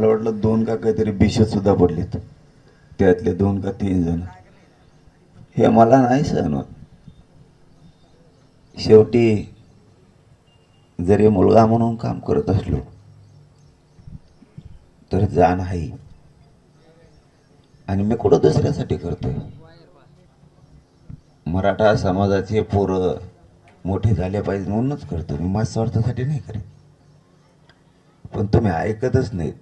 मला वाटलं दोन का काहीतरी बिशत सुद्धा पडलेत. त्यातले दोन का तीन जण. हे मला नाही सहन होत. शेवटी जरी मुलगा म्हणून काम करत असलो तर जाण आहे. आणि मी कुठं दुसऱ्यासाठी करतोय? मराठा समाजाचे पोरं मोठे झाले पाहिजे म्हणूनच करतो मी माझ्या स्वार्थासाठी नाही करेन पण तुम्ही ऐकतच नाहीत.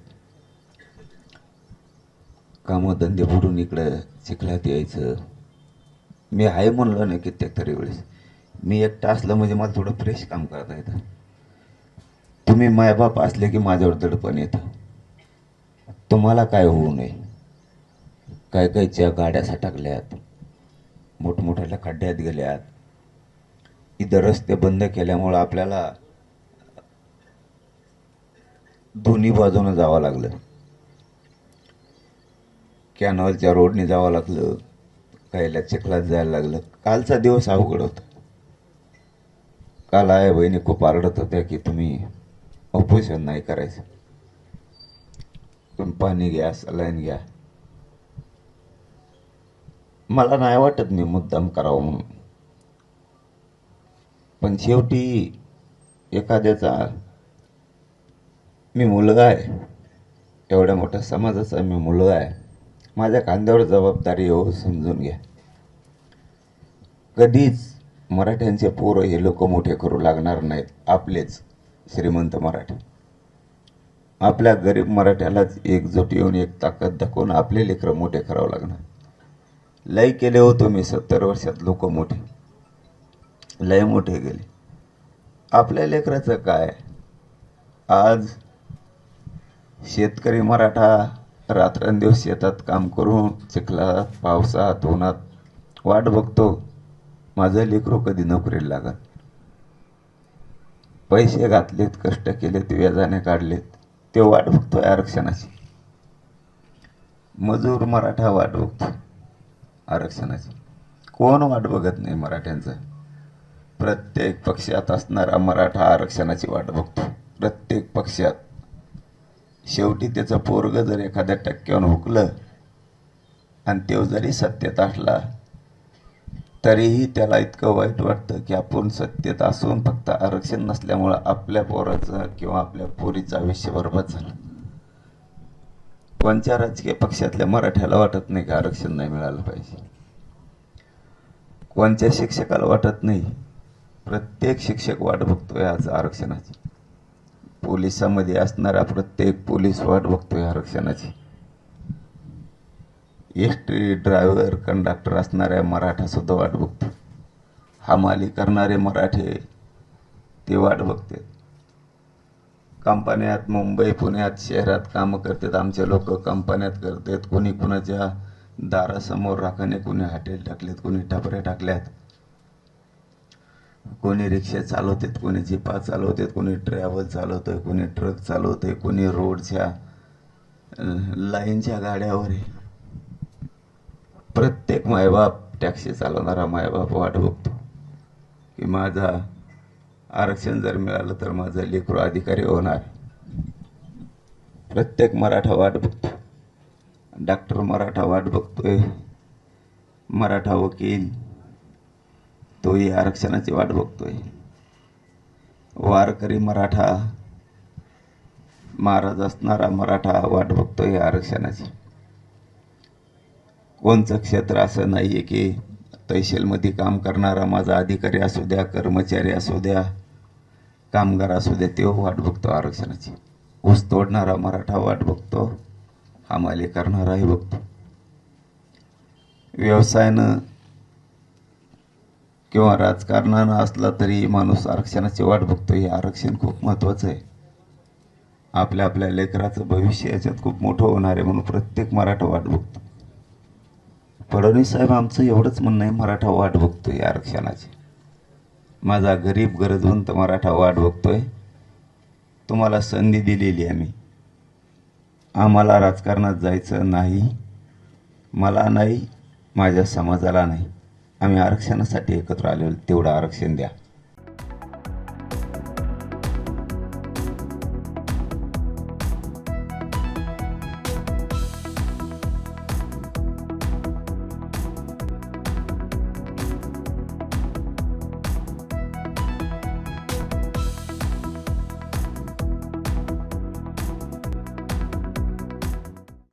कामधंदे बुडून इकडं चिखलात यायचं. मी आहे म्हणलं नाही कित्येक तरी वेळेस. मी एकटा असलं म्हणजे मला थोडं फ्रेश काम करता येतं. तुम्ही मायबाप असले की माझ्यावर दडपण येतं. तुम्हाला काय होऊ नये. काय कायच्या गाड्या साठकल्यात मोठमोठ्या खड्ड्यात गेल्यात इथं रस्ते बंद केल्यामुळं आपल्याला दोन्ही बाजूनं जावं लागलं. कॅनॉलच्या रोडने जावं लागलं. काहीला चिखलात जायला लागलं. कालचा दिवस अवघड होता. काल आहे बहिणी खूप आरडत होत्या की तुम्ही ऑपरेशन नाही करायचं. तुम्ही पाणी घ्या सलाईन घ्या. मला नाही वाटत मी मुद्दाम करावं म्हणून. पण शेवटी एखाद्याचा मी मुलगा आहे. एवढ्या मोठ्या समाजाचा मी मुलगा आहे. माझ्या कांद्यावर जबाबदारी हो समजून घ्या. कधीच मराठ्यांचे पोरं हे लोक मोठे करू लागणार नाहीत आपलेच श्रीमंत मराठी. आपल्या गरीब मराठ्यालाच एकजूट येऊन एक ताकद दाखवून आपले लेकरं मोठे करावं लागणार. लय केले होतो मी सत्तर वर्षात लोक मोठे. लय मोठे गेले आपल्या लेकराचं काय? आज शेतकरी मराठा रात्रंदिवस शेतात काम करून चिखलात पावसात उन्हात वाट बघतो. माझं लेकरू कधी नोकरीला लागत पैसे घातलेत कष्ट केलेत व्याजाने काढलेत. ते वाट बघतोय आरक्षणाची. मजूर मराठा वाट बघतो आरक्षणाची. कोण वाट बघत नाही मराठ्यांचं? प्रत्येक पक्षात असणारा मराठा आरक्षणाची वाट बघतो. प्रत्येक पक्षात. शेवटी त्याचं पोरग जर एखाद्या टक्क्यावर हुकलं आणि तो जरी सत्तेत असला तरीही त्याला इतकं वाईट वाटतं की आपण सत्तेत असून फक्त आरक्षण नसल्यामुळं आपल्या पोराचं किंवा आपल्या पोरीचं आयुष्य बरबाद झालं. कोणत्या राजकीय पक्षातल्या मराठ्याला वाटत नाही की आरक्षण नाही मिळालं पाहिजे? कोणत्या शिक्षकाला वाटत नाही? प्रत्येक शिक्षक वाट बघतोय आज आरक्षणाची. पोलिसामध्ये असणारा प्रत्येक पोलीस वाट बघतोय आरक्षणाची. एस टी ड्रायव्हर कंडक्टर असणाऱ्या मराठासुद्धा वाट बघतो हमाली करणारे मराठे ते वाट बघतात. कंपन्यात मुंबई पुण्यात शहरात कामं करतात. आमचे लोक कंपन्यात करतात. कोणी कुणाच्या दारासमोर राखाने कोणी हॉटेल टाकलेत कोणी टपऱ्या टाकल्यात. कोणी रिक्षा चालवतात कोणी जिपा चालवतात कोणी ट्रॅव्हल चालवतोय कोणी ट्रक चालवतोय कोणी रोडच्या लाईनच्या गाड्यावर आहे. प्रत्येक मायबाप टॅक्सी चालवणारा मायबाप वाट बघतो. की माझा आरक्षण जर मिळालं तर माझं लेकरू अधिकारी होणार. प्रत्येक मराठा वाट बघतो. डॉक्टर मराठा वाट बघतोय. मराठा वकील तोही आरक्षणाची वाट बघतोय. वारकरी मराठा महाराज असणारा मराठा वाट बघतोय आरक्षणाची. कोणचं क्षेत्र असं नाही आहे की तहसीलमध्ये काम करणारा माझा अधिकारी असू द्या कर्मचारी असू द्या कामगार असू द्या तो वाट बघतो आरक्षणाची. ऊस तोडणारा मराठा वाट बघतो हमाली करणाराही बघतो. व्यवसायानं किंवा राजकारणानं असला तरी माणूस आरक्षणाची वाट बघतो. हे आरक्षण खूप महत्त्वाचं आहे. आपल्या आपल्या लेकराचं भविष्य याच्यात खूप मोठं होणार आहे म्हणून प्रत्येक मराठा वाट बघतो. फडणवीस साहेब आमचं एवढंच म्हणणं आहे मराठा वाट बघतो या आरक्षणाची. माझा गरीब गरजवंत मराठा वाट बघतोय. तुम्हाला संधी दिलेली आम्ही आम्हाला राजकारणात जायचं नाही. मला नाही माझ्या समाजाला नाही. आम्ही आरक्षणासाठी एकत्र आलेलो तेवढं आरक्षण द्या.